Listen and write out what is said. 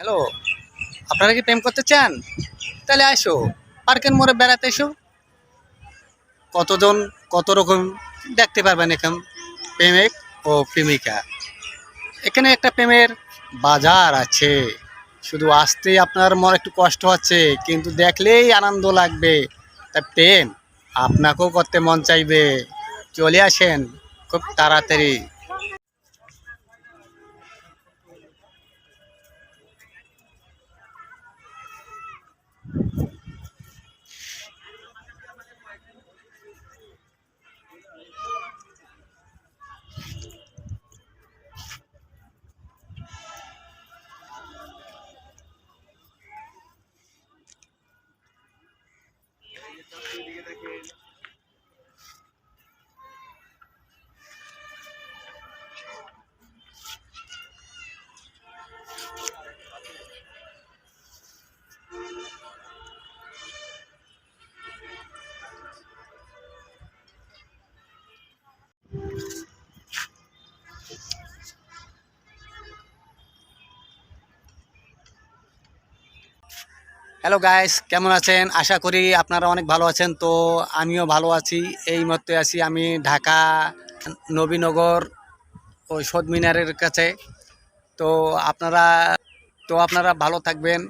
Hello, আপনারা কি প্রেম করতে চান? তাহলে আসো, পার্কের মোড়ে বেড়াতে এসো। কতজন, কত রকম দেখতে পারবেন এখন, প্রেমিক ও প্রেমিকা? এখানে একটা প্রেমের বাজার আছে। শুধু আসতে আপনার মনে একটু কষ্ট হচ্ছে, কিন্তু দেখলেই আনন্দ লাগবে। তা প্রেম, আপনাকেও করতে মন চাইবে। চলে আসেন খুব তাড়াতাড়ি। হ্যালো গাইস কেমন আছেন? আশা করি আপনারা অনেক ভালো আছেন। তো আমিও ভালো আছি। এই মতে আছি আমি ঢাকা নবীনগর ওই সদ মিনারের কাছে। তো আপনারা তো আপনারা ভালো থাকবেন।